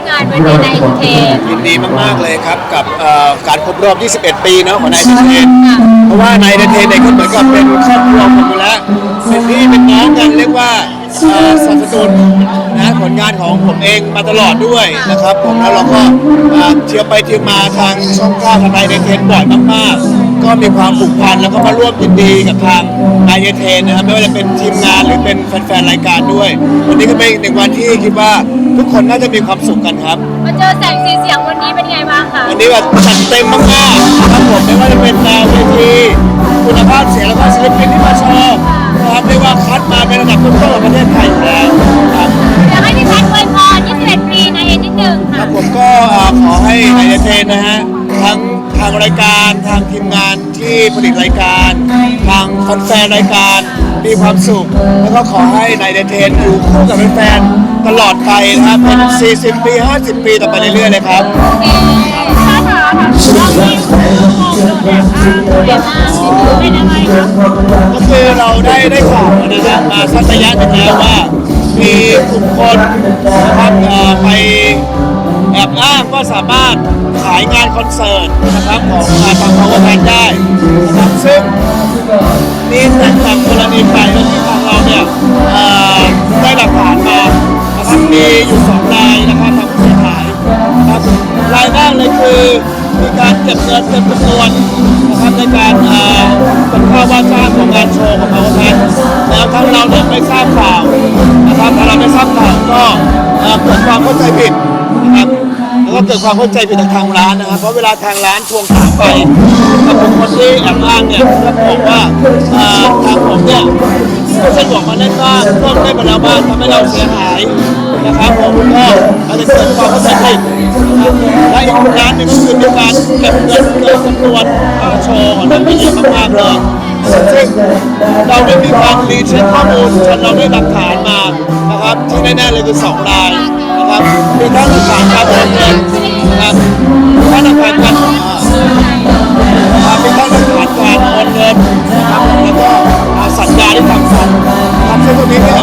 มงานวันนี้ในเทนยินดีมากๆเลยครับกับเอ่อการครบรอบ 21 ปีเนาะของนายเดนเทนเพราะว่านายเดนเทนเนี่ยก็เหมือนกับเป็นครอบครัวผมอยู่แล้วเป็นพี่เป็นน้องกันเรียกว่าเอ่อสนับสนุนนะผลงานของผมเองมาตลอดด้วยนะครับผมแล้วเราก็เอ่อเที่ยวไปเที่ยวมาทางช่องข้าวกับนายเดนเทนบ่อยมากๆ ก็มีความผูกพันแล้วก็มาร่วมยินดีกับทางนายเดนเทนนะครับไม่ว่าจะเป็นทีมงานหรือเป็นแฟนๆรายการด้วย วันนี้ก็เป็นอีกหนึ่งวันที่คิดว่าทุกคนน่าจะมีความสุขกันครับ มาเจอแสงสีเสียงวันนี้เป็นไงบ้างคะวันนี้แบบจัดเต็มมากๆนะครับผมไม่ว่าจะเป็นแนวเวทีคุณภาพเสียงแล้วก็ศิลปินที่มาโชว์นะครับเรียกว่าคัดมาเป็นระดับต้นๆของประเทศไทยอยู่แล้วครับอยากให้พี่แพทย์อวยพร21ปีในเอ็นนิดนึงคค่ะรับผมก็เอ่อขอให้นายเทนนะฮะ ทางรายการทางทีมงานที่ผลิตรายการ ทางแฟนรายการมีความสุข แล้วก็ขอให้นายเดเทนอยู่คู่กับแฟนๆตลอดไปนะครับเป็น 40 ปี 50 ปีต่อไปเรื่อยๆเลยครับถ้าถามเรามีความมองแบบอ่าสวยมากเป็นอะไรคะก็คือเราได้ได้ข่าวนะครับมาสักระยะหนึ่งแล้วว่า มีกลุ่มคนนะครับเอ่อไป แอบอ้างว่าสามารถขายงานคอนเสิร์ตนะครับของทางพาวเวอร์แพนได้นะครับซึ่งนี่แตกต่างกรณีไปแล้วที่ทางเราเนี่ยได้หลักฐานมานะครับมีอยู่สองรายนะครับทางผู้เสียหายนะครับรายแรกเลยคือมีการเก็บเงินเต็มจำนวนนะครับในการเออเป็นค่าว่าจ้างของงานโชว์ของพาวเวอร์แพนแล้วทางเราเนี่ยไม่ทราบข่าวนะครับพอเราไม่ทราบข่าวก็เกิดความเข้าใจผิดนะครับ เกิดความเข้าใจผิดจากทางร้านนะครับ เพราะเวลาทางร้านทวงถามไปกับบุคคลที่แอบอ้างเนี่ยก็บอกว่าอ่อทางผมเนี่ยไม่สะดวกมาเล่นบ้างร่วมเล่นมาแล้วบ้างทำให้เราเสียหายนะครับผมก็อาจจะเกิดความเข้าใจผิดนะครับและอีกร้านหนึงก็คือมีการเก็บเงินเกินจำนวนค่าโชว์ของนั้นไปเยอะมากๆเลยซึ่งเราได้มีการรีเช็คข้อมูลจนเราได้หลักฐานมานะครับที่แน่ๆเลยคือสองรายนะครับมีทั้งหลักฐานการโอนเงินนะค ทั้งหลักานการอ่ามีทั้งหลันการโอนเงินนะครับแล้วก็อ่าสัญญาที่ทำกันนะครับซึ่งตรงนี้เนี่ย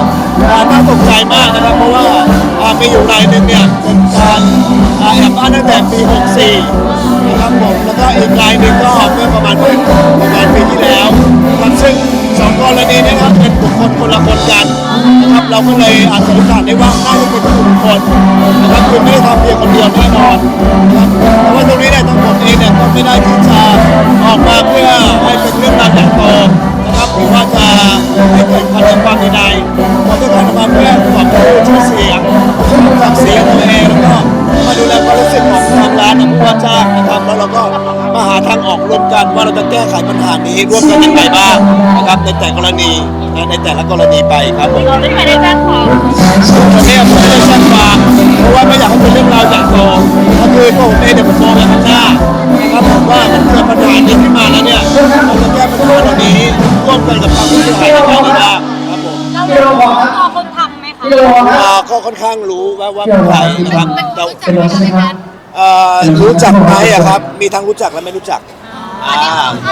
อ่าน่าตกใจมากนะครับเพราะว่า อ่ามีอยู่รายหนึ่งเนี่ยเป็นการอ่าแอบอ้างตั้งแต่ปี 64 นะครับผมแล้วก็อีกรายหนึ่งก็เมื่อประมาณเมื่อประมาณปีที่แล้วครับซึ่งสองกรณีเนยนะครับเป็นบุคคลคนละคนกันนะครับเราก็เลยอาจสันนิษฐานได้ว่าน่าจะเป็นกลุ่มคนนะครับคือไม่ได้ทำเพียงคนเดียวแน่นอนนะครับแต่ว่าตรงนี้เนี่ยทั้งหมดเองเนี่ยก็ไม่ได้ที่จะออกมาเพื่อให้เป็นเรื่องราวใหญ่โตนะครับหรือว่าจะให้เกิดความเดือดร้อนใดๆ กร่วมกันว่าเราจะแก้ไขปัญหานี้ร่วมกันยังไงบ้างนะครับในแต่กรณีนะในแต่ละกรณีไปครับผม เราไม่ได้แจ้งความตอนนี้ผมไม่ได้แจ้งความเพราะว่าไม่อยากให้เป็นเรื่องราวใหญ่โตก็คือตัวผมเองเนี่ยผมมองไปข้างหน้านะครับผมว่ามันเกิดปัญหานี้ขึ้นมาแล้วเนี่ยเราจะแก้ปัญหาเหล่านี้ร่วมกันกับทางผู้เสียหายยังไงดีบ้างครับผมเรารู้ตัวคนทำไหมคะอ่าก็ค่อนข้างรู้ว่าว่าเป็นใครนะครับแต่เป็นรู้จักไหมคะเอ่อรู้จักไหมอะครับ มีทั้งรู้จักและไม่รู้จัก อ่า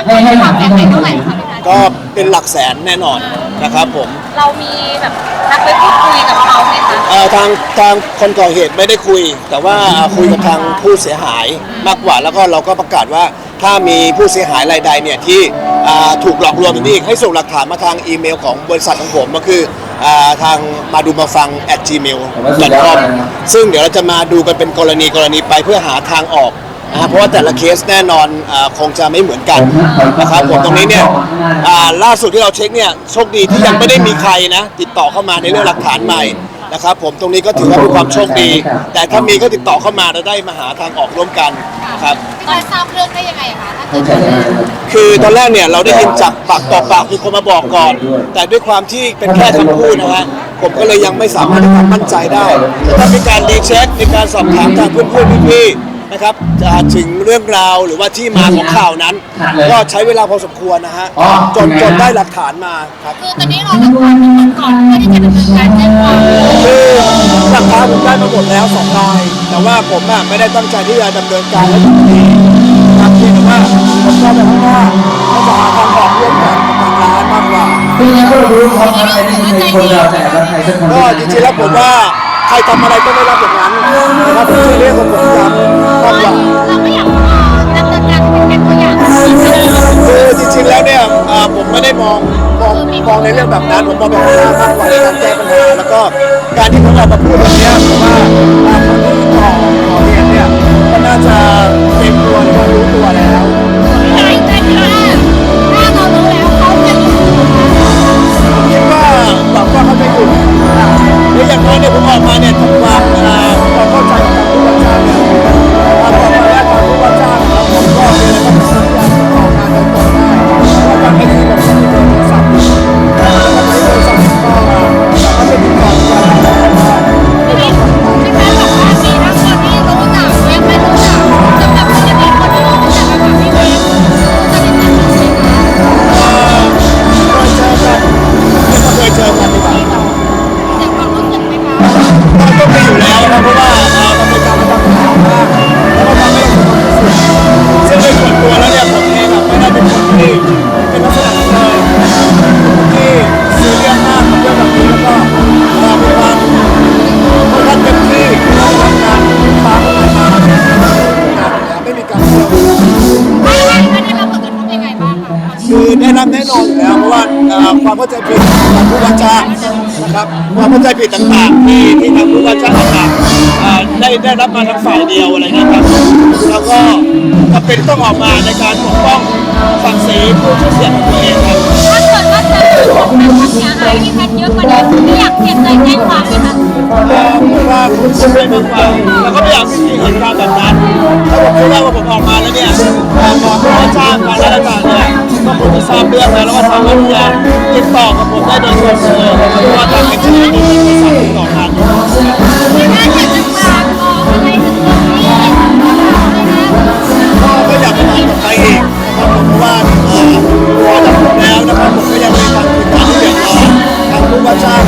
ให้ให้ความแรงไปเท่าไหร่คะพี่แพทย์ก็เป็นหลักแสนแน่นอนนะครับผมเรามีแบบนัดไปพูดคุยกับเขาไหมคะเอ่อทางทางคนก่อเหตุไม่ได้คุย แต่ว่าคุยกับทางผู้เสียหายมากกว่า แล้วก็เราก็ประกาศว่าถ้ามีผู้เสียหายรายใดเนี่ยที่อ่าถูกหลอกลวงแบบนี้อีกให้ส่งหลักฐานมาทางอีเมลของบริษัทของผมก็คืออ่าทางมาดูมาฟัง at gmail com ซึ่งเดี๋ยวเราจะมาดูกันเป็นกรณีกรณีไปเพื่อหาทางออก นะฮะเพราะว่าแต่ละเคสแน่นอนอาคงจะไม่เหมือนกันนะครับผมตรงนี้เนี่ยอ่าล่าสุดที่เราเช็คเนี่ยโชคดีที่ยังไม่ได้มีใครนะ ติดต่อเข้ามาในเรื่องหลักฐานใหม่นะครับผมตรงนี้ก็ถือว่าเป็นความโชคดี แต่ถ้ามีก็ติดต่อเข้ามาเราได้มาหาทางออกร่วมกันครับตอนทราบเรื่องได้ยังไงคะถ้าเกิดคือตอนแรกเนี่ยเราได้ยินจากปากต่อปากมีคนมาบอกก่อน แต่ด้วยความที่เป็นแค่คำพูดนะฮะผมก็เลยยังไม่สามารถให้ความมั่นใจได้ถ้ามีการรีเช็คมีการสอบถามทางเพื่อนๆพี่ๆ นะครับจะถึงเรื่องราวหรือว่าที่มาของข่าวนั้นก็ใช้เวลาพอสมควรนะฮะจนจนได้หลักฐานมาครับคือตอนนี้เราหลักฐานทุกคนก่อนเพื่อที่จะดำเนินการแจ้งความคือหลักฐานผมได้มาหมดแล้วสองราย แต่ว่าผมน่ะไม่ได้ตั้งใจที่จะดำเนินการและทำคดีนะครับเพียงแต่ว่าผมก็ไปข้างหน้าก็จะหาทางออกร่วมกันกับทางร้านมากกว่า คือยังก็รู้ความรักในที่มีคนเราแต่ละใครสักคนก็จริงๆแล้วผมว่า ใครทำอะไรก็ไม่รับอย่างนั้นนะครับเรียกว่าผมทำความหวังเราก็อยากดำเนินการเป็นตัวอย่างที่ดี คือจริงๆแล้วเนี่ยเอ่อผมไม่ได้มองมองมองในเรื่องแบบนั้นผมมองแบบว่ามากกว่าในการแก้ปัญหาแล้วก็การที่พวกเรามาพูดแบบเนี้ยผมว่าอ่า แล้วนะเพราะว่าเอ่อมันเป็นการทำของมากแล้วก็ทำให้เรามีความรู้สึกซึ่งในส่วนตัวแล้วเนี่ยผมเองอะไม่ได้เป็นคนที่เป็นลักษณะนั้นเลยที่ซีเรียสมากกับเรื่องแบบนี้แล้วก็เอ่อมีความค่อนข้างเต็มที่แล้วทำงานฟ้าเข้ามงานไม่มีการเชื่อไม่ไม่ไม่ได้รับผลกระทบยังไงบ้างคือได้รับแน่นอนอยู่แล้วเพราะว่าความเข้าใจผิดของผู้ว่าจ้าง นะครับความเข้าใจผิดต่างๆที่ที่ทางผู้ว่าจ้างต่างๆอ่อได้ได้รับมาทางฝ่ายเดียวอะไรเงี้ยครับแล้วก็จำเป็นต้องออกมาในการปกป้องศักดิ์ศรีผู้ชื่อเสียงของตัวเองครับ เจอของแบบความเสียหายที่แพทย์เยอะกว่านี้ไม่อยากเสียใจแจ้งความไหมคะเอ่อผมว่าคุณคุณไม่มากกว่าแล้วก็ไม่อยากให้มีเหตุการณ์แบบนั้นถ้าผมคิดว่าผมออกมาแล้วเนี่ยเอ่อบอกผู้ว่าจ้างมาแล้วต่างๆเนี่ยก็คงจะทราบเรื่องแล้วแล้วก็สามารถที่จะติดต่อกับผมได้โดยตรงเลยเพราะว่าทางเอ็นจี ท